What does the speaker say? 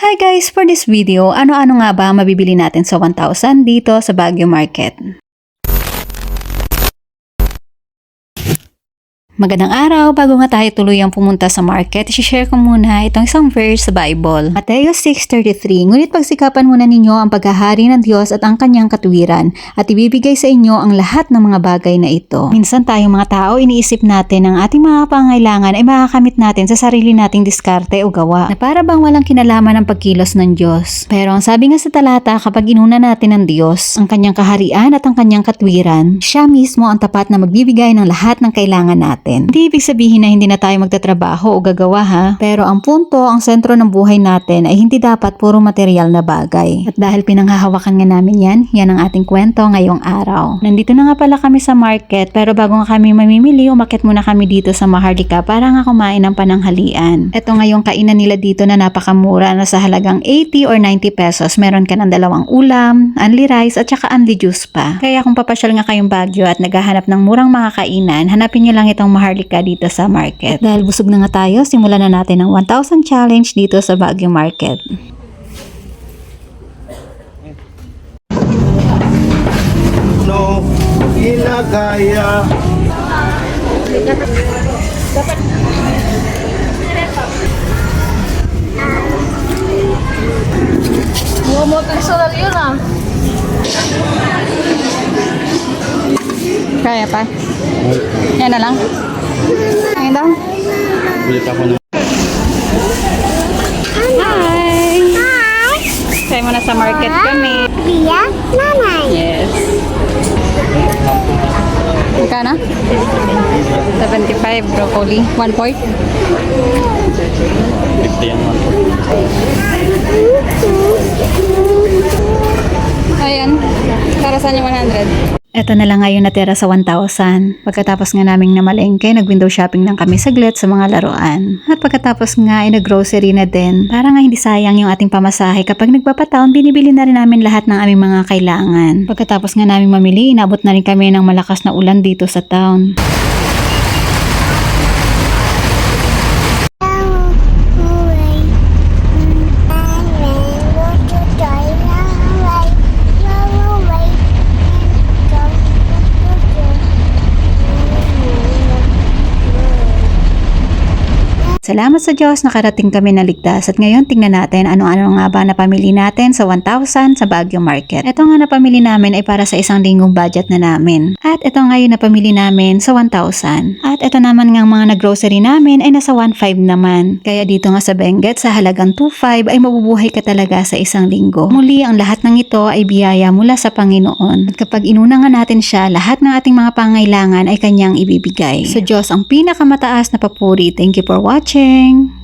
Hi guys! For this video, ano-ano nga ba mabibili natin sa 1,000 dito sa Baguio Market? Magandang araw! Bago nga tayo tuluyang pumunta sa market, share ko muna itong isang verse sa Bible. Mateo 6.33 Ngunit pagsikapan muna ninyo ang paghahari ng Diyos at ang kanyang katuwiran at ibibigay sa inyo ang lahat ng mga bagay na ito. Minsan tayong mga tao iniisip natin ang ating mga pangailangan ay makakamit natin sa sarili nating diskarte o gawa na para bang walang kinalaman ang pagkilos ng Diyos. Pero ang sabi nga sa talata, kapag inuna natin ng Diyos, ang kanyang kaharian at ang kanyang katwiran, siya mismo ang tapat na magbibigay ng lahat ng kailangan natin. Hindi ibig sabihin na hindi na tayo magtatrabaho o gagawa ha, pero ang punto, ang sentro ng buhay natin ay hindi dapat puro material na bagay. At dahil pinanghahawakan nga namin yan, yan ang ating kwento ngayong araw. Nandito na nga pala kami sa market, pero bago nga kami mamimili, umakit muna kami dito sa Maharlika para nga kumain ng pananghalian. Ito nga yung kainan nila dito na napakamura na sa halagang 80 or 90 pesos, meron ka ng dalawang ulam, unli rice at saka unli juice pa. Kaya kung papasyal nga kayong Baguio at naghahanap ng murang mga kainan, hanapin nyo lang itong Maharlika dito sa market. At dahil busog na nga tayo, simulan na natin ang 1,000 challenge dito sa Baguio Market. no ginagaya. Ngomot personal yun ah. Kaya pa? Yan na lang? Yan daw? Bilit ako Hi! Hi! Tayo muna sa market kami. Via nanay. Yes. Magkano? 75 broccoli. One point? 50 yan man. Ayan. Para saan yung 100? Ito na lang ngayon natira sa 1,000. Pagkatapos nga naming namalengke, nag-window shopping lang kami saglit sa mga laruan. At pagkatapos nga ay nag-grocery na din. Para nga hindi sayang yung ating pamasahe kapag nagpapataon, binibili na rin namin lahat ng aming mga kailangan. Pagkatapos nga naming mamili, inabot na rin kami ng malakas na ulan dito sa town. Salamat sa Diyos nakarating kami na ligtas at ngayon tingnan natin ano-ano nga ba napamili natin sa 1,000 sa Baguio Market. Ito nga napamili namin ay para sa isang linggong budget na namin. At ito nga yung napamili namin sa 1,000. At ito naman nga mga naggrocery namin ay nasa 1,500 naman. Kaya dito nga sa Benguet sa halagang 2,500 ay mabubuhay ka talaga sa isang linggo. Muli ang lahat ng ito ay biyaya mula sa Panginoon. At kapag inuna nga natin siya, lahat ng ating mga pangailangan ay kanyang ibibigay. Sa Diyos ang pinakamataas na papuri. Thank you for watching.